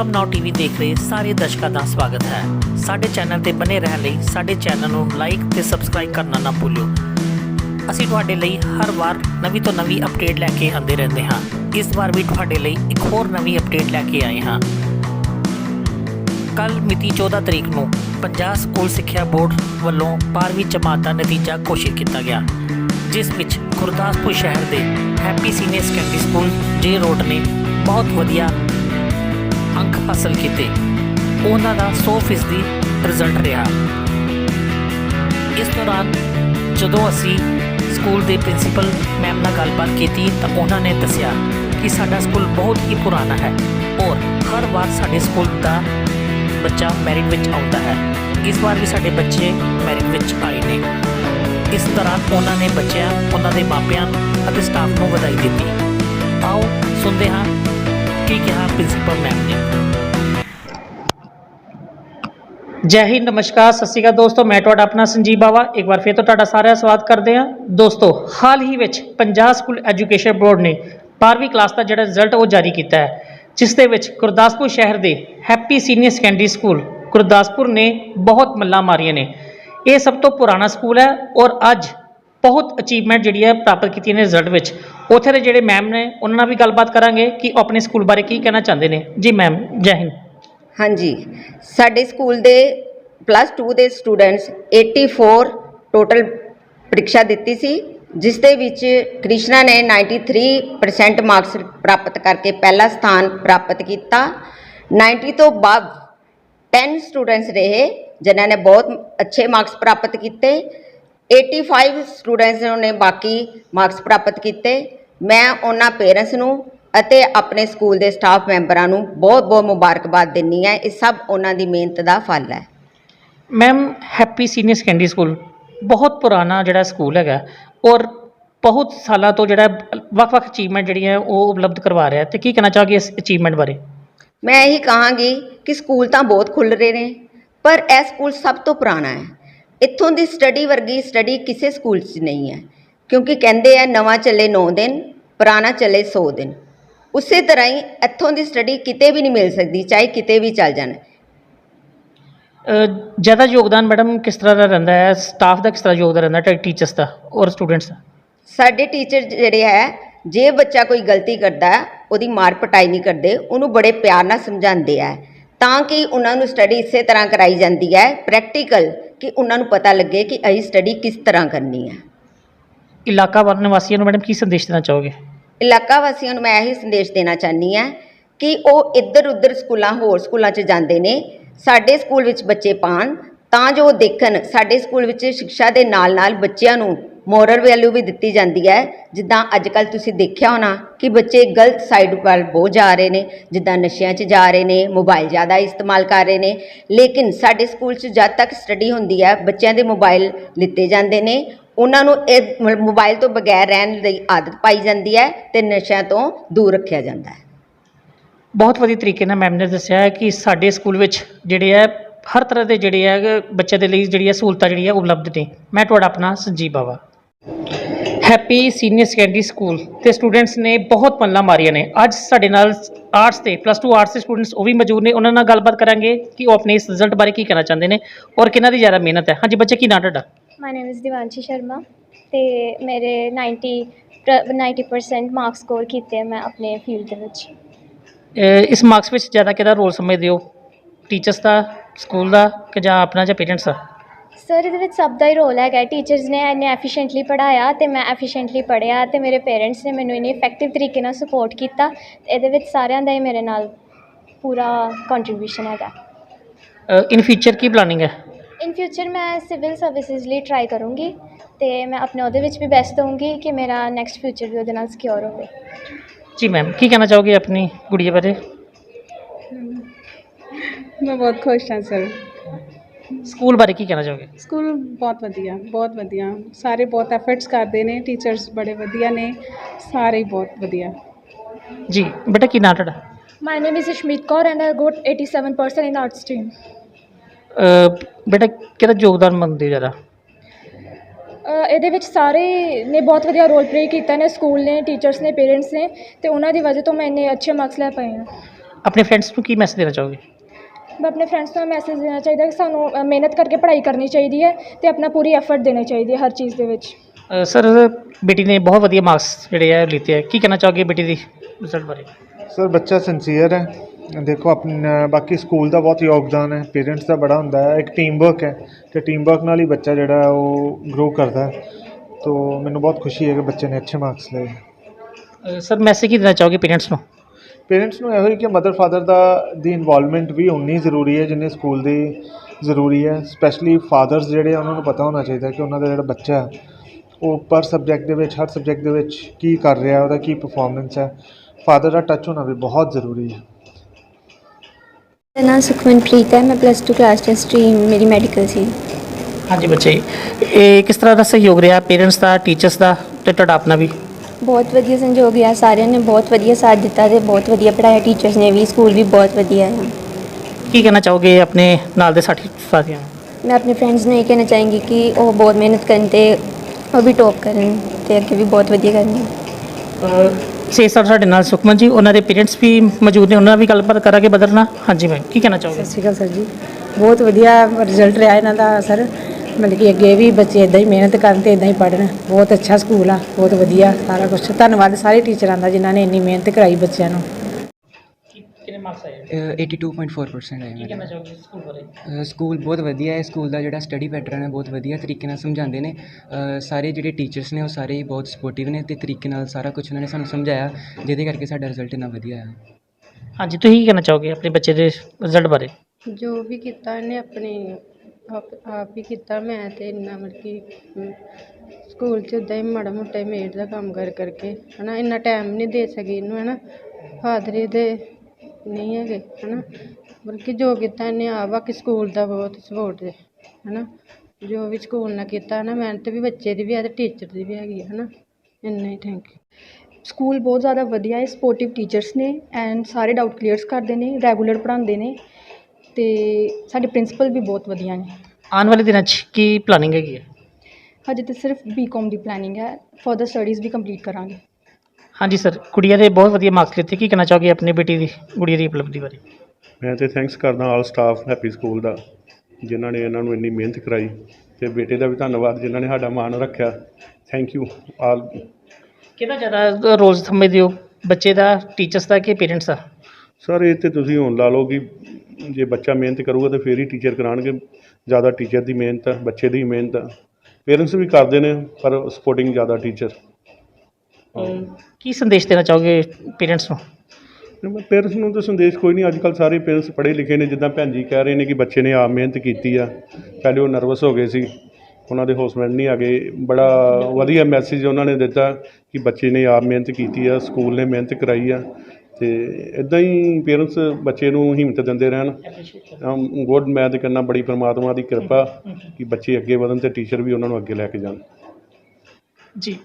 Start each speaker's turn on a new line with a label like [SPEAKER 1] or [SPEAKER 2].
[SPEAKER 1] ਪੰਜਾਬ ਨਾਉ ਟੀਵੀ ਦੇਖ ਰਹੇ ਸਾਰੇ ਦਰਸ਼ਕਾਂ ਦਾ ਸਵਾਗਤ ਹੈ। ਸਾਡੇ ਚੈਨਲ ਤੇ ਬਨੇ ਰਹਿਣ ਲਈ ਸਾਡੇ ਚੈਨਲ ਨੂੰ ਲਾਈਕ ਤੇ ਸਬਸਕ੍ਰਾਈਬ ਕਰਨਾ ਨਾ ਭੁੱਲਿਓ। ਅਸੀਂ ਤੁਹਾਡੇ ਲਈ ਹਰ ਵਾਰ ਨਵੀਂ ਤੋਂ ਨਵੀਂ ਅਪਡੇਟ ਲੈ ਕੇ ਆਉਂਦੇ ਰਹਿੰਦੇ ਹਾਂ। ਇਸ ਵਾਰ ਵੀ ਤੁਹਾਡੇ ਲਈ ਇੱਕ ਹੋਰ ਨਵੀਂ ਅਪਡੇਟ ਲੈ ਕੇ ਆਏ ਹਾਂ। ਕੱਲ ਮਿਤੀ 14 ਤਰੀਕ ਨੂੰ ਪੰਜਾਬ ਸਕੂਲ ਸਿੱਖਿਆ ਬੋਰਡ ਵੱਲੋਂ 12ਵੀਂ ਜਮਾਤ ਦਾ ਨਤੀਜਾ ਘੋਸ਼ਿਤ ਕੀਤਾ ਗਿਆ। ਜਿਸ ਵਿੱਚ ਗੁਰਦਾਸਪੁਰ ਸ਼ਹਿਰ ਦੇ happy senior secondary school J road ਨੇ ਬਹੁਤ ਵਧੀਆ ਅੰਕ ਹਾਸਲ ਕੀਤੇ। ਉਹਨਾਂ ਦਾ 100% ਰਿਜ਼ਲਟ ਰਿਹਾ। ਇਸ ਦੌਰਾਨ ਜਦੋਂ ਅਸੀਂ ਸਕੂਲ ਦੇ ਪ੍ਰਿੰਸੀਪਲ ਮੈਮ ਨਾਲ ਗੱਲਬਾਤ ਕੀਤੀ ਤਾਂ ਉਹਨਾਂ ਨੇ ਦੱਸਿਆ ਕਿ ਸਾਡਾ ਸਕੂਲ ਬਹੁਤ ਹੀ ਪੁਰਾਣਾ ਹੈ ਔਰ ਹਰ ਵਾਰ ਸਾਡੇ ਸਕੂਲ ਦਾ ਬੱਚਾ ਮੈਰਿਟ ਵਿੱਚ ਆਉਂਦਾ ਹੈ। ਇਸ ਵਾਰ ਵੀ ਸਾਡੇ ਬੱਚੇ ਮੈਰਿਟ ਵਿੱਚ ਆਏ ਨੇ। ਇਸ ਦੌਰਾਨ ਉਹਨਾਂ ਨੇ ਬੱਚਿਆਂ, ਉਹਨਾਂ ਦੇ ਮਾਪਿਆਂ ਅਤੇ ਸਟਾਫ ਨੂੰ ਵਧਾਈ ਦਿੱਤੀ। ਆਓ ਸੁਣਦੇ ਹਾਂ ਕੀ ਕਿਹਾ ਪ੍ਰਿੰਸੀਪਲ ਮੈਮ ਨੇ? ਜੈ ਹਿੰਦ, ਨਮਸਕਾਰ, ਸਤਿ ਸ਼੍ਰੀ ਅਕਾਲ ਦੋਸਤੋ, ਮੈਂ ਤੁਹਾਡਾ ਆਪਣਾ ਸੰਜੀਵ ਬਾਵਾ। ਇੱਕ ਵਾਰ ਫਿਰ ਤੋਂ ਤੁਹਾਡਾ ਸਾਰਿਆਂ ਦਾ ਸਵਾਗਤ ਕਰਦੇ ਹਾਂ। ਦੋਸਤੋ, ਹਾਲ ਹੀ ਵਿੱਚ ਪੰਜਾਬ ਸਕੂਲ ਐਜੂਕੇਸ਼ਨ ਬੋਰਡ ਨੇ 12ਵੀਂ ਕਲਾਸ ਦਾ ਜਿਹੜਾ ਰਿਜ਼ਲਟ ਉਹ ਜਾਰੀ ਕੀਤਾ ਹੈ, ਜਿਸ ਦੇ ਵਿੱਚ ਗੁਰਦਾਸਪੁਰ ਸ਼ਹਿਰ ਦੇ happy senior secondary school Gurdaspur ਨੇ ਬਹੁਤ ਮੱਲਾਂ ਮਾਰੀਆਂ ਨੇ। ਇਹ ਸਭ ਤੋਂ ਪੁਰਾਣਾ ਸਕੂਲ ਹੈ ਔਰ ਅੱਜ ਬਹੁਤ ਅਚੀਵਮੈਂਟ ਜਿਹੜੀ ਹੈ ਪ੍ਰਾਪਤ ਕੀਤੀ ਨੇ ਰਿਜ਼ਲਟ ਵਿੱਚ। ਉੱਥੇ ਦੇ ਜਿਹੜੇ ਮੈਮ ਨੇ, ਉਹਨਾਂ ਨਾਲ ਵੀ ਗੱਲਬਾਤ ਕਰਾਂਗੇ ਕਿ ਉਹ ਆਪਣੇ ਸਕੂਲ ਬਾਰੇ ਕੀ ਕਹਿਣਾ ਚਾਹੁੰਦੇ ਨੇ। ਜੀ ਮੈਮ ਜੈ ਹਿੰਦ।
[SPEAKER 2] ਹਾਂਜੀ, ਸਾਡੇ ਸਕੂਲ ਦੇ ਪਲੱਸ 2 ਦੇ ਸਟੂਡੈਂਟਸ 84 ਟੋਟਲ ਪ੍ਰੀਖਿਆ ਦਿੱਤੀ ਸੀ, ਜਿਸ ਦੇ ਵਿੱਚ ਕ੍ਰਿਸ਼ਨਾ ਨੇ 93% ਮਾਰਕਸ ਪ੍ਰਾਪਤ ਕਰਕੇ ਪਹਿਲਾ ਸਥਾਨ ਪ੍ਰਾਪਤ ਕੀਤਾ। 90 ਤੋਂ ਬਾਅਦ 10 ਸਟੂਡੈਂਟਸ ਰਹੇ, ਜਿਨ੍ਹਾਂ ਨੇ ਬਹੁਤ ਅੱਛੇ ਮਾਰਕਸ ਪ੍ਰਾਪਤ ਕੀਤੇ। 85 ਸਟੂਡੈਂਟਸ ਨੇ ਬਾਕੀ ਮਾਰਕਸ ਪ੍ਰਾਪਤ ਕੀਤੇ। ਮੈਂ ਉਹਨਾਂ ਪੇਰੈਂਟਸ ਨੂੰ ਅਤੇ ਆਪਣੇ ਸਕੂਲ ਦੇ ਸਟਾਫ ਮੈਂਬਰਾਂ ਨੂੰ ਬਹੁਤ-ਬਹੁਤ ਮੁਬਾਰਕਬਾਦ ਦਿੰਨੀ ਹੈ। ਇਹ ਸਭ ਉਹਨਾਂ ਦੀ ਮਿਹਨਤ ਦਾ ਫਲ ਹੈ।
[SPEAKER 1] Ma'am happy senior secondary school ਬਹੁਤ ਪੁਰਾਣਾ ਜਿਹੜਾ ਸਕੂਲ ਹੈਗਾ ਔਰ ਬਹੁਤ ਸਾਲਾਂ ਤੋਂ ਜਿਹੜਾ ਵੱਖ-ਵੱਖ ਅਚੀਵਮੈਂਟ ਜਿਹੜੀਆਂ ਉਹ ਉਪਲਬਧ ਕਰਵਾ ਰਿਹਾ ਤੇ ਕੀ ਕਹਿਣਾ ਚਾਹੋਗੇ ਇਸ ਅਚੀਵਮੈਂਟ ਬਾਰੇ?
[SPEAKER 2] ਮੈਂ ਇਹੀ ਕਹਾਂਗੀ ਕਿ ਸਕੂਲ ਤਾਂ ਬਹੁਤ ਖੁੱਲ ਰਹੇ ਨੇ ਪਰ ਇਹ ਸਕੂਲ ਸਭ ਤੋਂ ਪੁਰਾਣਾ ਹੈ। ਇੱਥੋਂ ਦੀ ਸਟੱਡੀ ਵਰਗੀ ਸਟੱਡੀ ਕਿਸੇ ਸਕੂਲ 'ਚ ਨਹੀਂ ਹੈ ਕਿਉਂਕਿ ਕਹਿੰਦੇ ਆ ਨਵਾਂ ਚੱਲੇ 9 ਦਿਨ ਪੁਰਾਣਾ ਚੱਲੇ 100 ਦਿਨ। ਉਸੇ ਤਰ੍ਹਾਂ ਹੀ ਇੱਥੋਂ ਦੀ ਸਟੱਡੀ ਕਿਤੇ ਵੀ ਨਹੀਂ ਮਿਲ ਸਕਦੀ ਚਾਹੇ ਕਿਤੇ ਵੀ ਚੱਲ ਜਾਣ।
[SPEAKER 1] ਜ਼ਿਆਦਾ ਯੋਗਦਾਨ ਮੈਡਮ ਕਿਸ ਤਰ੍ਹਾਂ ਦਾ ਰਹਿੰਦਾ ਹੈ? ਸਟਾਫ ਦਾ ਕਿਸ ਤਰ੍ਹਾਂ ਯੋਗਦਾਨ ਰਹਿੰਦਾ ਹੈ? ਟੀਚਰਸ ਦਾ ਔਰ ਸਟੂਡੈਂਟਸ ਦਾ?
[SPEAKER 2] ਸਾਡੇ ਟੀਚਰ ਜਿਹੜੇ ਹੈ ਜੇ ਬੱਚਾ ਕੋਈ ਗਲਤੀ ਕਰਦਾ ਹੈ ਉਹਦੀ ਮਾਰ ਪਟਾਈ ਨਹੀਂ ਕਰਦੇ ਉਹਨੂੰ ਬੜੇ ਪਿਆਰ ਨਾਲ ਸਮਝਾਉਂਦੇ ਆ ਤਾਂ ਕਿ ਉਹਨਾਂ ਨੂੰ ਸਟੱਡੀ ਇਸੇ ਤਰ੍ਹਾਂ ਕਰਾਈ ਜਾਂਦੀ ਹੈ ਪ੍ਰੈਕਟੀਕਲ ਕਿ ਉਹਨਾਂ ਨੂੰ ਪਤਾ ਲੱਗੇ ਕਿ ਅਸੀਂ ਸਟੱਡੀ ਕਿਸ ਤਰ੍ਹਾਂ ਕਰਨੀ ਹੈ।
[SPEAKER 1] ਇਲਾਕਾ ਵਾਰ ਨਿਵਾਸੀਆਂ ਨੂੰ ਮੈਡਮ ਕੀ ਸੰਦੇਸ਼ ਦੇਣਾ ਚਾਹੋਗੇ?
[SPEAKER 2] ਇਲਾਕਾ ਵਾਸੀਆਂ ਨੂੰ ਮੈਂ ਇਹੀ ਸੰਦੇਸ਼ ਦੇਣਾ ਚਾਹਨੀ ਹਾਂ ਕਿ ਉਹ ਇੱਧਰ ਉੱਧਰ ਸਕੂਲਾਂ ਹੋਰ ਸਕੂਲਾਂ 'ਚ ਜਾਂਦੇ ਨੇ ਸਾਡੇ ਸਕੂਲ ਵਿੱਚ ਬੱਚੇ ਪਾਣ ਤਾਂ ਜੋ ਉਹ ਦੇਖਣ ਸਾਡੇ ਸਕੂਲ ਵਿੱਚ ਸਿੱਖਿਆ ਦੇ ਨਾਲ ਨਾਲ ਬੱਚਿਆਂ ਨੂੰ ਮੋਰਲ ਵੈਲਿਊ ਵੀ ਦਿੱਤੀ ਜਾਂਦੀ ਹੈ। ਜਿੱਦਾਂ ਅੱਜ ਕੱਲ ਤੁਸੀਂ ਦੇਖਿਆ ਹੋਣਾ ਕਿ ਬੱਚੇ ਗਲਤ ਸਾਈਡ ਵੱਲ ਬਹੁਤ ਜਾ ਰਹੇ ਨੇ। ਜਿੱਦਾਂ ਨਸ਼ਿਆਂ 'ਚ ਜਾ ਰਹੇ ਨੇ ਮੋਬਾਈਲ ਜ਼ਿਆਦਾ ਇਸਤੇਮਾਲ ਕਰ ਰਹੇ ਨੇ। ਲੇਕਿਨ ਸਾਡੇ ਸਕੂਲ 'ਚ ਜਦ ਤੱਕ ਸਟੱਡੀ ਹੁੰਦੀ ਹੈ, ਬੱਚਿਆਂ ਦੇ ਮੋਬਾਈਲ ਲਿੱਤੇ ਜਾਂਦੇ ਨੇ। ਉਹਨਾਂ ਨੂੰ ਇਹ ਮ- ਮੋਬਾਈਲ ਤੋਂ ਬਗੈਰ ਰਹਿਣ ਦੀ ਆਦਤ ਪਾਈ ਜਾਂਦੀ ਹੈ ਤੇ ਨਸ਼ਿਆਂ ਤੋਂ ਦੂਰ ਰੱਖਿਆ ਜਾਂਦਾ ਹੈ।
[SPEAKER 1] ਬਹੁਤ ਵਧੀਆ ਤਰੀਕੇ ਨਾਲ ਮੈਮ ਨੇ ਦੱਸਿਆ ਹੈ ਕਿ ਸਾਡੇ ਸਕੂਲ ਵਿੱਚ ਜਿਹੜੇ ਹੈ, ਹਰ ਤਰ੍ਹਾਂ ਦੇ ਜਿਹੜੇ ਹੈ ਬੱਚੇ ਦੇ ਲਈ ਜਿਹੜੀ ਹੈ ਸਹੂਲਤਾਂ ਜਿਹੜੀਆਂ ਉਪਲਬਧ ਨੇ। ਮੈਂ ਤੁਹਾਡਾ ਆਪਣਾ Sanjeev Bawa. Happy senior secondary school ਤੇ ਸਟੂਡੈਂਟਸ ਨੇ ਬਹੁਤ ਮੱਲਾਂ ਮਾਰੀਆਂ ਨੇ। ਅੱਜ ਸਾਡੇ ਨਾਲ ਆਰਟਸ ਤੇ ਪਲੱਸ 2 ਆਰਟਸ ਦੇ ਸਟੂਡੈਂਟਸ ਉਹ ਵੀ ਮੌਜੂਦ ਨੇ। ਉਹਨਾਂ ਨਾਲ ਗੱਲਬਾਤ ਕਰਾਂਗੇ ਕਿ ਉਹ ਆਪਣੇ ਇਸ ਰਿਜ਼ਲਟ ਬਾਰੇ ਕੀ ਕਹਿਣਾ ਚਾਹੁੰਦੇ ਨੇ ਔਰ ਕਿਹਨਾਂ ਦੀ ਜ਼ਿਆਦਾ ਮਿਹਨਤ ਹੈ। ਹਾਂਜੀ ਬੱਚੇ ਕੀ ਨਾਂ ਤੁਹਾਡਾ?
[SPEAKER 3] ਮਾਈ ਨੇਮ ਇਜ਼ ਦਿਵਾਂਸ਼ੀ ਸ਼ਰਮਾ ਤੇ ਮੇਰੇ 90 ਪ੍ਰ- 90% ਮਾਰਕਸ ਸਕੋਰ ਕੀਤੇ ਮੈਂ ਆਪਣੇ ਫੀਲਡ ਦੇ ਵਿੱਚ।
[SPEAKER 1] ਅਹ ਇਸ ਮਾਰਕਸ ਵਿੱਚ ਜ਼ਿਆਦਾ ਕਿਹਦਾ ਰੋਲ ਸਮਝਦੇ ਹੋ? ਟੀਚਰਸ ਦਾ ਸਕੂਲ ਦਾ ਕਿ ਜਾਂ ਆਪਣਾ ਜਾਂ ਪੇਰੈਂਟਸ ਦਾ?
[SPEAKER 3] ਸਰ ਇਹਦੇ ਵਿੱਚ ਸਭ ਦਾ ਹੀ ਰੋਲ ਹੈਗਾ ਟੀਚਰਸ ਨੇ ਇੰਨੇ ਐਫੀਸ਼ੀਐਂਟਲੀ ਪੜ੍ਹਾਇਆ ਤੇ ਮੈਂ ਐਫੀਸ਼ੀਐਂਟਲੀ ਪੜ੍ਹਿਆ ਤੇ ਮੇਰੇ ਪੇਰੈਂਟਸ ਨੇ ਮੈਨੂੰ ਇੰਨੇ ਇਫੈਕਟਿਵ ਤਰੀਕੇ ਨਾਲ ਸਪੋਰਟ ਕੀਤਾ। ਤੇ ਇਹਦੇ ਵਿੱਚ ਸਾਰਿਆਂ ਦਾ ਹੀ ਮੇਰੇ ਨਾਲ ਪੂਰਾ ਕੰਟਰੀਬਿਊਸ਼ਨ ਹੈਗਾ।
[SPEAKER 1] ਇਨ ਫਿਊਚਰ ਕੀ ਪਲਾਨਿੰਗ ਹੈ?
[SPEAKER 3] ਇਨ ਫਿਊਚਰ ਮੈਂ ਸਿਵਲ ਸਰਵਿਸਿਜ਼ ਲਈ ਟਰਾਈ ਕਰੂੰਗੀ ਤੇ ਮੈਂ ਆਪਣੇ ਉਹਦੇ ਵਿੱਚ ਵੀ ਬੈਸਟ ਦਊਂਗੀ ਕਿ ਮੇਰਾ ਨੈਕਸਟ ਫਿਊਚਰ ਵੀ ਉਹਦੇ ਨਾਲ ਸਿਕਿਉਰ ਹੋਵੇ।
[SPEAKER 1] ਜੀ ਮੈਮ ਕੀ ਕਹਿਣਾ ਚਾਹੋਗੇ ਆਪਣੀ ਗੁੜੀਆ ਬਾਰੇ?
[SPEAKER 4] ਮੈਂ ਬਹੁਤ ਖੁਸ਼ ਹਾਂ ਸਰ
[SPEAKER 1] ਸਕੂਲ ਬਾਰੇ ਕੀ ਕਹਿਣਾ ਚਾਹੋਗੇ?
[SPEAKER 4] ਸਕੂਲ ਬਹੁਤ ਵਧੀਆ ਬਹੁਤ ਵਧੀਆ। ਸਾਰੇ ਬਹੁਤ ਐਫਰਟਸ ਕਰਦੇ ਨੇ ਟੀਚਰਸ ਬੜੇ ਵਧੀਆ ਨੇ ਸਾਰੇ ਹੀ ਬਹੁਤ ਵਧੀਆ।
[SPEAKER 1] ਜੀ ਬੇਟਾ ਕੀ ਨਾਂ ਤੁਹਾਡਾ?
[SPEAKER 3] My name is Ishmeet Kaur and I got 87% in art stream.
[SPEAKER 1] ਅਹ ਬੇਟਾ ਕਿਹਦਾ ਯੋਗਦਾਨ ਮੰਨਦੇ ਹੋ ਜ਼ਿਆਦਾ?
[SPEAKER 3] ਅ, ਇਹਦੇ ਵਿੱਚ ਸਾਰੇ ਨੇ ਬਹੁਤ ਵਧੀਆ ਰੋਲ ਪਲੇ ਕੀਤਾ ਨੇ ਸਕੂਲ ਨੇ ਟੀਚਰਸ ਨੇ ਪੇਰੈਂਟਸ ਨੇ ਤੇ ਉਹਨਾਂ ਦੀ ਵਜ੍ਹਾ ਤੋਂ ਮੈਂ ਇੰਨੇ ਅੱਛੇ ਮਾਰਕਸ ਲੈ ਪਾਈ ਹਾਂ।
[SPEAKER 1] ਆਪਣੇ ਫਰੈਂਡਸ ਨੂੰ ਕੀ ਮੈਸੇਜ ਦੇਣਾ ਚਾਹੋਗੇ?
[SPEAKER 5] ਆਪਣੇ ਫਰੈਂਡਸ ਨੂੰ ਮੈਸੇਜ ਦੇਣਾ ਚਾਹੀਦਾ ਕਿ ਸਾਨੂੰ ਮਿਹਨਤ ਕਰਕੇ ਪੜ੍ਹਾਈ ਕਰਨੀ ਚਾਹੀਦੀ ਹੈ ਤੇ ਆਪਣਾ ਪੂਰੀ ਐਫਰਟ ਦੇਣਾ ਚਾਹੀਦੀ ਹੈ ਹਰ ਚੀਜ਼ ਦੇ ਵਿੱਚ।
[SPEAKER 1] ਅ, ਸਰ ਬੇਟੀ ਨੇ ਬਹੁਤ ਵਧੀਆ ਮਾਰਕਸ ਜਿਹੜੇ ਆ ਲਿੱਤੇ ਆ ਕੀ ਕਹਿਣਾ ਚਾਹੋਗੇ ਬੇਟੀ ਦੀ ਰਿਜ਼ਲਟ ਬਾਰੇ?
[SPEAKER 6] ਸਰ ਬੱਚਾ ਸਿੰਸੀਅਰ ਹੈ। ਦੇਖੋ ਆਪਣਾ ਬਾਕੀ ਸਕੂਲ ਦਾ ਬਹੁਤ ਯੋਗਦਾਨ ਹੈ। ਪੇਰੈਂਟਸ ਦਾ ਬੜਾ ਹੁੰਦਾ ਹੈ। ਇੱਕ ਟੀਮ ਵਰਕ ਹੈ ਤੇ ਟੀਮ ਵਰਕ ਨਾਲ ਹੀ ਬੱਚਾ ਜਿਹੜਾ ਹੈ ਉਹ ਗਰੋ ਕਰਦਾ ਹੈ। ਤੋ ਮੈਨੂੰ ਬਹੁਤ ਖੁਸ਼ੀ ਹੈ ਕਿ ਬੱਚੇ ਨੇ ਅੱਛੇ ਮਾਰਕਸ ਲਏ
[SPEAKER 1] ਅ, ਸਰ ਮੈਸੇਜ ਕੀ ਦੇਣਾ ਚਾਹੋਗੇ ਪੇਰੈਂਟਸ ਨੂੰ?
[SPEAKER 6] ਪੇਰੈਂਟਸ ਨੂੰ ਇਹੋ ਹੀ ਕਿ ਮਦਰ ਫਾਦਰ ਦਾ ਦੀ ਇਨਵੋਲਵਮੈਂਟ ਵੀ ਉਨੀ ਜ਼ਰੂਰੀ ਹੈ ਜਿੰਨੀ ਸਕੂਲ ਦੀ ਜ਼ਰੂਰੀ ਹੈ ਸਪੈਸ਼ਲੀ ਫਾਦਰਸ ਜਿਹੜੇ ਆ ਉਹਨਾਂ ਨੂੰ ਪਤਾ ਹੋਣਾ ਚਾਹੀਦਾ ਕਿ ਉਹਨਾਂ ਦਾ ਜਿਹੜਾ ਬੱਚਾ ਹੈ ਉਹ ਪਰ ਸਬਜੈਕਟ ਦੇ ਵਿੱਚ ਹਰ ਸਬਜੈਕਟ ਦੇ ਵਿੱਚ ਕੀ ਕਰ ਰਿਹਾ ਉਹਦਾ ਕੀ ਪਰਫਾਰਮੈਂਸ ਹੈ। ਫਾਦਰ ਦਾ ਟੱਚ ਹੋਣਾ ਵੀ ਬਹੁਤ ਜ਼ਰੂਰੀ ਹੈ।
[SPEAKER 7] ਮੇਰਾ ਨਾਮ ਸੁਖਮਨਪ੍ਰੀਤ ਹੈ ਮੈਂ ਪਲੱਸ 2 ਕਲਾਸ 'ਚ ਸਟਰੀਮ ਮੇਰੀ ਮੈਡੀਕਲ ਸੀ।
[SPEAKER 1] ਹਾਂਜੀ ਬੱਚੇ ਇਹ ਕਿਸ ਤਰ੍ਹਾਂ ਦਾ ਸਹਿਯੋਗ ਰਿਹਾ ਪੇਰੈਂਟਸ ਦਾ ਟੀਚਰਸ ਦਾ ਤੇ ਤੁਹਾਡਾ ਆਪਣਾ ਵੀ?
[SPEAKER 7] ਬਹੁਤ ਵਧੀਆ ਸੰਯੋਗ ਰਿਹਾ ਸਾਰਿਆਂ ਨੇ ਬਹੁਤ ਵਧੀਆ ਸਾਥ ਦਿੱਤਾ ਤੇ ਬਹੁਤ ਵਧੀਆ ਪੜ੍ਹਾਇਆ ਟੀਚਰਸ ਨੇ ਵੀ ਸਕੂਲ ਵੀ ਬਹੁਤ ਵਧੀਆ ਹੈ
[SPEAKER 1] ਕੀ ਕਹਿਣਾ ਚਾਹੋਗੇ ਆਪਣੇ ਨਾਲ ਦੇ ਸਾਥੀ ਸਾਥੀਆਂ ਨੂੰ?
[SPEAKER 7] ਮੈਂ ਆਪਣੇ ਫਰੈਂਡਸ ਨੂੰ ਇਹ ਕਹਿਣਾ ਚਾਹਾਂਗੀ ਕਿ ਉਹ ਬਹੁਤ ਮਿਹਨਤ ਕਰਨ ਤੇ ਉਹ ਵੀ ਟੌਪ ਕਰਨ ਤੇ ਅੱਗੇ ਵੀ ਬਹੁਤ ਵਧੀਆ ਕਰਨ
[SPEAKER 1] ਸੇ ਸਰ ਸਾਡੇ ਨਾਲ ਸੁਖਮਨ ਜੀ ਉਹਨਾਂ ਦੇ ਪੇਰੈਂਟਸ ਵੀ ਮੌਜੂਦ ਨੇ ਉਹਨਾਂ ਨਾਲ ਵੀ ਗੱਲਬਾਤ ਕਰਾਂਗੇ ਬਦਲਣਾ ਹਾਂਜੀ ਮੈਮ ਕੀ ਕਹਿਣਾ ਚਾਹੋਗੇ?
[SPEAKER 8] ਸਤਿ ਸ਼੍ਰੀ ਅਕਾਲ ਸਰ ਜੀ। ਬਹੁਤ ਵਧੀਆ ਰਿਜ਼ਲਟ ਰਿਹਾ ਇਹਨਾਂ ਦਾ ਸਰ। ਮਤਲਬ ਕਿ ਅੱਗੇ ਵੀ ਬੱਚੇ ਇਦਾਂ ਹੀ ਮਿਹਨਤ ਕਰਨ ਤੇ ਇਦਾਂ ਹੀ ਪੜ੍ਹਨ। ਬਹੁਤ ਅੱਛਾ ਸਕੂਲ ਆ ਬਹੁਤ ਵਧੀਆ ਸਾਰਾ ਕੁਝ ਧੰਨਵਾਦ ਸਾਰੇ ਟੀਚਰਾਂ ਦਾ ਜਿਨ੍ਹਾਂ ਨੇ ਇੰਨੀ ਮਿਹਨਤ ਕਰਾਈ ਬੱਚਿਆਂ ਨੂੰ।
[SPEAKER 1] ਕਿੰਨੇ ਮਾਰਕਸ ਆਏ?
[SPEAKER 9] ਅ, 82.4% ਆਏ
[SPEAKER 1] ਕੀ
[SPEAKER 9] ਮੇਰੇ।
[SPEAKER 1] ਕਹਿਣਾ ਚਾਹੋਗੇ ਸਕੂਲ ਬਾਰੇ?
[SPEAKER 9] ਅ, ਸਕੂਲ ਬਹੁਤ ਵਧੀਆ ਹੈ ਸਕੂਲ ਦਾ ਜਿਹੜਾ ਸਟੱਡੀ ਪੈਟਰਨ ਹੈ ਬਹੁਤ ਵਧੀਆ ਤਰੀਕੇ ਨਾਲ ਸਮਝਾਉਂਦੇ ਨੇ। ਸਾਰੇ ਜਿਹੜੇ ਟੀਚਰਸ ਨੇ ਉਹ ਸਾਰੇ ਹੀ ਬਹੁਤ ਸਪੋਰਟਿਵ ਨੇ ਤੇ ਤਰੀਕੇ ਨਾਲ ਸਾਰਾ ਕੁਝ ਉਹਨਾਂ ਨੇ ਸਾਨੂੰ ਸਮਝਾਇਆ ਜਿਹਦੇ ਕਰਕੇ ਸਾਡਾ ਰਿਜ਼ਲਟ ਇੰਨਾ ਵਧੀਆ ਆਇਆ।
[SPEAKER 1] ਹਾਂਜੀ ਤੁਸੀਂ ਕੀ ਕਹਿਣਾ ਚਾਹੋਗੇ ਆਪਣੇ ਬੱਚੇ ਦੇ ਰਿਜ਼ਲਟ ਬਾਰੇ?
[SPEAKER 10] ਜੋ ਵੀ ਕੀਤਾ ਇਹਨੇ ਆਪਣੇ ਆਪ ਆਪ ਹੀ ਕੀਤਾ ਮੈਂ ਤਾਂ ਇੰਨਾ ਮਤਲਬ ਕਿ ਸਕੂਲ 'ਚ ਉੱਦਾਂ ਹੀ ਮਾੜਾ ਮੋਟਾ ਹੀ ਮੇਡ ਦਾ ਕੰਮ ਕਰ ਕਰਕੇ ਹੈ ਨਾ ਇੰਨਾ ਟਾਈਮ ਨਹੀਂ ਦੇ ਸਕੀ ਇਹਨੂੰ ਹੈ ਨਾ ਫਾਦਰ ਇਹਦੇ ਨਹੀਂ ਹੈਗੇ ਹੈ ਨਾ ਮਤਲਬ ਕਿ ਜੋ ਕੀਤਾ ਇਹਨੇ ਆਪ, ਬਾਕੀ ਸਕੂਲ ਦਾ ਬਹੁਤ ਸਪੋਰਟ ਹੈ ਨਾ ਜੋ ਵੀ ਸਕੂਲ ਨੇ ਕੀਤਾ ਹੈ ਨਾ ਮਿਹਨਤ ਵੀ ਬੱਚੇ ਦੀ ਵੀ ਹੈ ਅਤੇ ਟੀਚਰ ਦੀ ਵੀ ਹੈਗੀ ਹੈ ਨਾ ਇੰਨਾ ਹੀ ਥੈਂਕ ਯੂ
[SPEAKER 5] ਸਕੂਲ ਬਹੁਤ ਜ਼ਿਆਦਾ ਵਧੀਆ ਹੈ ਸਪੋਰਟਿਵ ਟੀਚਰਸ ਨੇ ਐਂਡ ਸਾਰੇ ਡਾਊਟ ਕਲੀਅਰਸ ਕਰਦੇ ਨੇ ਰੈਗੂਲਰ ਪੜ੍ਹਾਉਂਦੇ ਨੇ ਤੇ ਸਾਡੇ ਪ੍ਰਿੰਸੀਪਲ ਵੀ ਬਹੁਤ ਵਧੀਆ ਨੇ।
[SPEAKER 1] ਆਉਣ ਵਾਲੇ ਦਿਨਾਂ 'ਚ ਕੀ ਪਲਾਨਿੰਗ ਹੈਗੀ ਹੈ?
[SPEAKER 5] ਹਜੇ ਤਾਂ ਸਿਰਫ ਬੀਕਾਮ ਦੀ ਪਲੈਨਿੰਗ ਹੈ। ਫਰਦਰ ਸਟੱਡੀਜ਼ ਵੀ ਕੰਪਲੀਟ ਕਰਾਂਗੇ।
[SPEAKER 1] ਹਾਂਜੀ ਸਰ ਕੁੜੀਆਂ ਦੇ ਬਹੁਤ ਵਧੀਆ ਮਾਰਕਸ ਲਿੱਤੇ। ਕੀ ਕਹਿਣਾ ਚਾਹੋਗੇ ਆਪਣੀ ਬੇਟੀ ਦੀ ਗੁੜੀਆ ਦੀ ਉਪਲਬਧੀ ਬਾਰੇ?
[SPEAKER 11] ਮੈਂ ਤੇ ਥੈਂਕਸ ਕਰਦਾ ਆਲ ਸਟਾਫ ਹੈਪੀ ਸਕੂਲ ਦਾ ਜਿਨ੍ਹਾਂ ਨੇ ਇਹਨਾਂ ਨੂੰ ਇੰਨੀ ਮਿਹਨਤ ਕਰਾਈ। ਤੇ ਬੇਟੇ ਦਾ ਵੀ ਧੰਨਵਾਦ ਜਿਨ੍ਹਾਂ ਨੇ ਸਾਡਾ ਮਾਣ ਰੱਖਿਆ। ਥੈਂਕ ਯੂ ਆਲ
[SPEAKER 1] ਕਿਹਦਾ ਜ਼ਿਆਦਾ ਰੋਲ ਸਮਝਦੇ ਹੋ? ਬੱਚੇ ਦਾ ਟੀਚਰਸ ਦਾ ਕਿ ਪੇਰੈਂਟਸ ਦਾ?
[SPEAKER 11] ਸਰ ਇਹ ਤੇ ਤੁਸੀਂ ਹੁਣ ਲਾ ਲਓ ਕਿ ਜੇ ਬੱਚਾ ਮਿਹਨਤ ਕਰੂਗਾ ਤਾਂ ਫੇਰ ਹੀ ਟੀਚਰ ਕਰਾਉਣਗੇ। ਜ਼ਿਆਦਾ ਟੀਚਰ ਦੀ ਮਿਹਨਤ ਆ ਬੱਚੇ ਦੀ ਮਿਹਨਤ। ਆ ਪੇਰੈਂਟਸ ਵੀ ਕਰਦੇ ਨੇ ਪਰ ਸਪੋਰਟਿੰਗ ਜ਼ਿਆਦਾ ਟੀਚਰ
[SPEAKER 1] ਕੀ ਸੰਦੇਸ਼ ਦੇਣਾ ਚਾਹੋਗੇ ਪੇਰੈਂਟਸ ਨੂੰ?
[SPEAKER 11] ਪੇਰੈਂਟਸ ਨੂੰ ਤਾਂ ਸੰਦੇਸ਼ ਕੋਈ ਨਹੀਂ। ਅੱਜ ਕੱਲ੍ਹ ਸਾਰੇ ਪੇਰੈਂਟਸ ਪੜ੍ਹੇ ਲਿਖੇ ਨੇ। ਜਿੱਦਾਂ ਭੈਣ ਜੀ ਕਹਿ ਰਹੇ ਨੇ ਕਿ ਬੱਚੇ ਨੇ ਆਪ ਮਿਹਨਤ ਕੀਤੀ ਆ। ਪਹਿਲੇ ਉਹ ਨਰਵਸ ਹੋ ਗਏ ਸੀ। ਉਹਨਾਂ ਦੇ ਹੌਸਬੈਂਡ ਨਹੀਂ ਆ ਗਏ ਬੜਾ ਵਧੀਆ ਮੈਸੇਜ ਉਹਨਾਂ ਨੇ ਦਿੱਤਾ ਕਿ ਬੱਚੇ ਨੇ ਆਪ ਮਿਹਨਤ ਕੀਤੀ ਆ ਸਕੂਲ ਨੇ ਮਿਹਨਤ ਕਰਾਈ ਆ। ਤੇ ਇਦਾਂ ਹੀ ਪੇਰੈਂਟਸ ਬੱਚੇ ਨੂੰ ਹਿੰਮਤ ਦਿੰਦੇ ਰਹਿਣ। ਗੁੱਡ ਮੈਂ ਤੇ ਕਹਿੰਦਾ ਬੜੀ ਪਰਮਾਤਮਾ ਦੀ ਕਿਰਪਾ ਕਿ ਬੱਚੇ ਅੱਗੇ ਵਧਣ ਤੇ ਟੀਚਰ ਵੀ ਉਹਨਾਂ ਨੂੰ ਅੱਗੇ ਲੈ ਕੇ ਜਾਣ।
[SPEAKER 1] ਜੀ।